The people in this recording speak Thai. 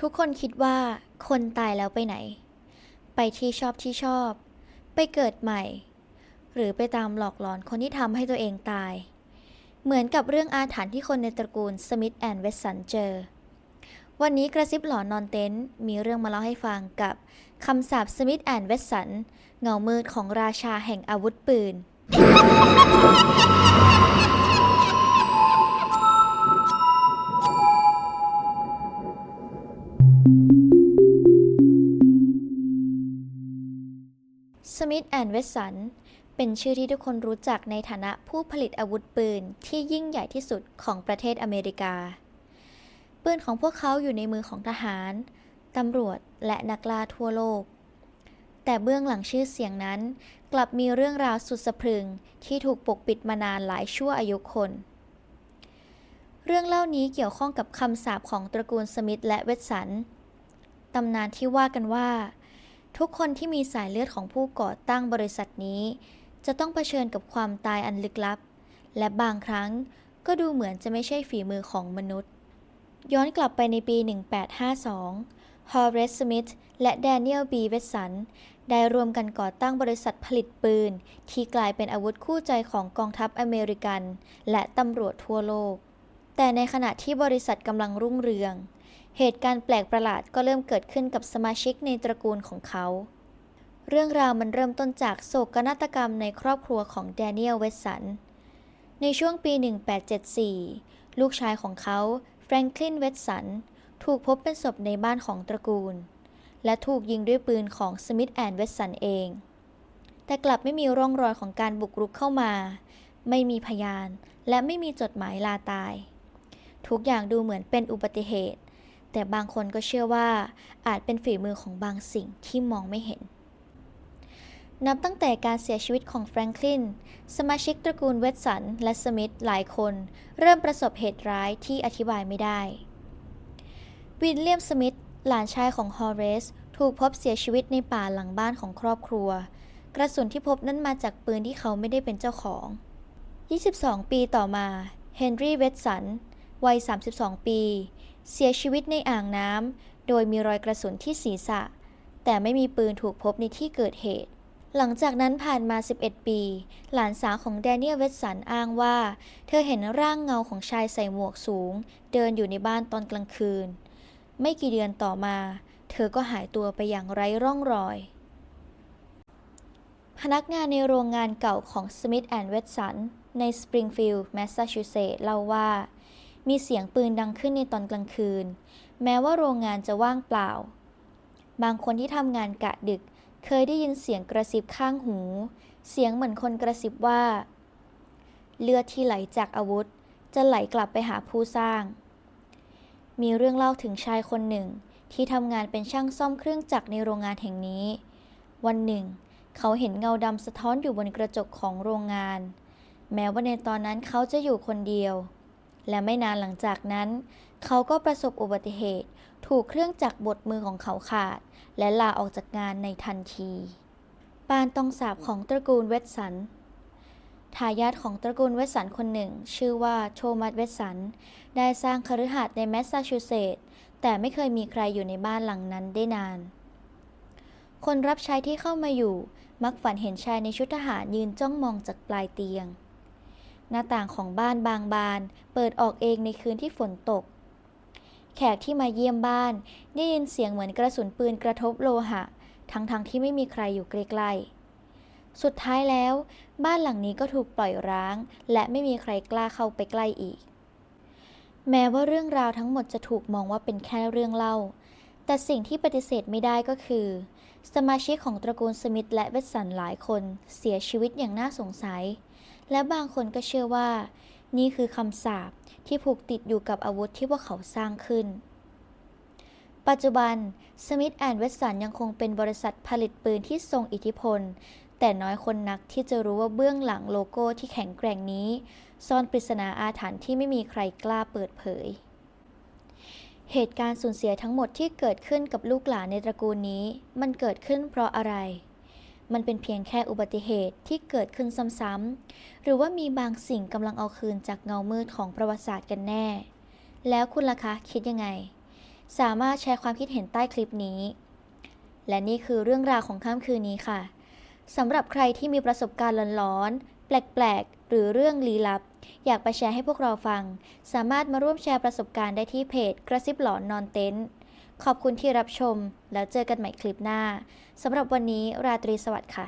ทุกคนคิดว่าคนตายแล้วไปไหน ไปที่ชอบที่ชอบ ไปเกิดใหม่ หรือไปตามหลอกหลอนคนที่ทำให้ตัวเองตาย เหมือนกับเรื่องอาถรรพ์ที่คนในตระกูลสมิธแอนด์เวสสันเจอ วันนี้กระซิบหลอนนอนเต็นท์มีเรื่องมาเล่าให้ฟังกับคำสาปสมิธแอนด์เวสสันเงามืดของราชาแห่งอาวุธปืน สมิธแอนด์เวสสันเป็นชื่อที่ทุกคนรู้จักในฐานะผู้ผลิตอาวุธปืนที่ยิ่งใหญ่ที่สุดของประเทศอเมริกา ปืนของพวกเขาอยู่ในมือของทหาร ตำรวจและนักล่าทั่วโลก แต่เบื้องหลังชื่อเสียงนั้น กลับมีเรื่องราวสุดสะพรึงที่ถูกปกปิดมานานหลายชั่วอายุคน เรื่องเล่านี้เกี่ยวข้องกับคำสาปของตระกูลสมิธและเวสสัน ตำนานที่ว่ากันว่า ทุกคนที่มีสายเลือดของผู้ก่อตั้งบริษัทนี้ จะต้องเผชิญกับความตายอันลึกลับ และบางครั้งก็ดูเหมือนจะไม่ใช่ฝีมือของมนุษย์ ย้อนกลับไปในปี 1852 ฮอร์เรสสมิธและแดเนียลบีเวสสันได้รวมกันก่อตั้งบริษัทผลิตปืน ที่กลายเป็นอาวุธคู่ใจของกองทัพอเมริกัน และตำรวจทั่วโลก แต่ในขณะที่บริษัทกำลังรุ่งเรือง เหตุการณ์แปลกประหลาดก็เริ่มเกิดขึ้นกับสมาชิกในตระกูลของเขา เรื่องราวมันเริ่มต้นจากโศกนาฏกรรมในครอบครัวของแดเนียลเวสสัน ในช่วงปี 1874 ลูกชายของเขาแฟรงคลินเวสสันถูกพบเป็นศพในบ้านของตระกูล และถูกยิงด้วยปืนของสมิธแอนด์เวสสันเอง แต่กลับไม่มีร่องรอยของการบุกรุกเข้ามา ไม่มีพยาน และไม่มีจดหมายลาตาย ทุกอย่างดูเหมือนเป็นอุบัติเหตุ แต่บางคนก็เชื่อว่าอาจเป็นฝีมือของบางสิ่งที่มองไม่เห็น นับตั้งแต่การเสียชีวิตของแฟรงคลิน สมาชิกตระกูลเวสสันและสมิธหลายคน เริ่มประสบเหตุร้ายที่อธิบายไม่ได้ วิลเลียมสมิธหลานชายของฮอร์เรสถูกพบเสียชีวิตในป่าหลังบ้านของครอบครัว กระสุนที่พบนั้นมาจากปืนที่เขาไม่ได้เป็นเจ้าของ 22 ปีต่อมา เฮนรี่เวสสัน วัย 32 ปี เสียชีวิตในอ่างน้ำ โดยมีรอยกระสุนที่ศีรษะ แต่ไม่มีปืนถูกพบในที่เกิดเหตุ หลังจากนั้นผ่านมา 11 ปี หลานสาวของแดเนียลเวสสันอ้างว่า เธอเห็นร่างเงาของชายใส่หมวกสูง เดินอยู่ในบ้านตอนกลางคืน ไม่กี่เดือนต่อมา เธอก็หายตัวไปอย่างไร้ร่องรอย พนักงานในโรงงานเก่าของ Smith and Wesson ใน Springfield แมสซาชูเซตส์เล่าว่า มีเสียงปืนดังขึ้นในตอนกลางคืน แม้ว่าโรงงานจะว่างเปล่า บางคนที่ทำงานกะดึก เคยได้ยินเสียงกระซิบข้างหู เสียงเหมือนคนกระซิบว่า เลือดที่ไหลจากอาวุธ จะไหลกลับไปหาผู้สร้าง มีเรื่องเล่าถึงชายคนหนึ่ง ที่ทำงานเป็นช่างซ่อมเครื่องจักรในโรงงานแห่งนี้ วันหนึ่ง เขาเห็นเงาดำสะท้อนอยู่บนกระจกของโรงงาน แม้ว่าในตอนนั้นเขาจะอยู่คนเดียว และไม่นานหลังจากนั้น เขาก็ประสบอุบัติเหตุ ถูกเครื่องจักรบดมือของเขาขาด และลาออกจากงานในทันที ปานตองสาบของตระกูลเวสสันทายาทของตระกูลเวสสันคนหนึ่ง ชื่อว่าโทมัสเวสสัน ได้สร้างคฤหาสน์ในแมสซาชูเซตส์แต่ไม่เคยมีใครอยู่ในบ้านหลังนั้นได้นาน คนรับใช้ที่เข้ามาอยู่ มักฝันเห็นชายในชุดทหารยืนจ้องมองจากปลายเตียง หน้าต่างของบ้านบางบาน เปิดออกเองในคืนที่ฝนตก แขกที่มาเยี่ยมบ้าน ได้ยินเสียงเหมือนกระสุนปืนกระทบโลหะ ทั้งๆทที่ไม่มีใครอยู่ใกล้ๆ สุดท้ายแล้ว บ้านหลังนี้ก็ถูกปล่อยร้าง และไม่มีใครกล้าเข้าไปใกล้อีก แม้ว่าเรื่องราวทั้งหมดจะถูกมองว่าเป็นแค่เรื่องเล่า แต่สิ่งที่ปฏิเสธไม่ได้ก็คือ สมาชิกของตระกูลสมิธและเวสสันหลายคน เสียชีวิตอย่างน่าสงสัย และบางคนก็เชื่อว่า นี่คือคำสาปที่ผูกติดอยู่กับอาวุธที่พวกเขาสร้างขึ้น ปัจจุบันสมิธแอนด์เวสสันยังคงเป็นบริษัทผลิตปืนที่ทรงอิทธิพล แต่น้อยคนนักที่จะรู้ว่าเบื้องหลังโลโก้ที่แข็งแกร่งนี้ ซ่อนปริศนาอาถรรพ์ที่ไม่มีใครกล้าเปิดเผย เหตุการณ์สูญเสียทั้งหมดที่เกิดขึ้นกับลูกหลานในตระกูลนี้ มันเกิดขึ้นเพราะอะไร มันเป็นเพียงแค่อุบัติเหตุที่เกิดขึ้นซ้ำๆ หรือว่ามีบางสิ่งกำลังเอาคืนจากเงามืดของประวัติศาสตร์กันแน่ แล้วคุณล่ะคะคิดยังไง สามารถแชร์ความคิดเห็นใต้คลิปนี้ และนี่คือเรื่องราวของค่ำคืนนี้ค่ะสำหรับใครที่มีประสบการณ์หลอนๆ แปลกๆ หรือเรื่องลี้ลับ อยากไปแชร์ให้พวกเราฟัง สามารถมาร่วมแชร์ประสบการณ์ได้ที่เพจกระซิบหลอนนอนเต็นท์ ขอบคุณที่รับชมแล้วเจอกันใหม่คลิปหน้าสำหรับวันนี้ราตรีสวัสดิ์ค่ะ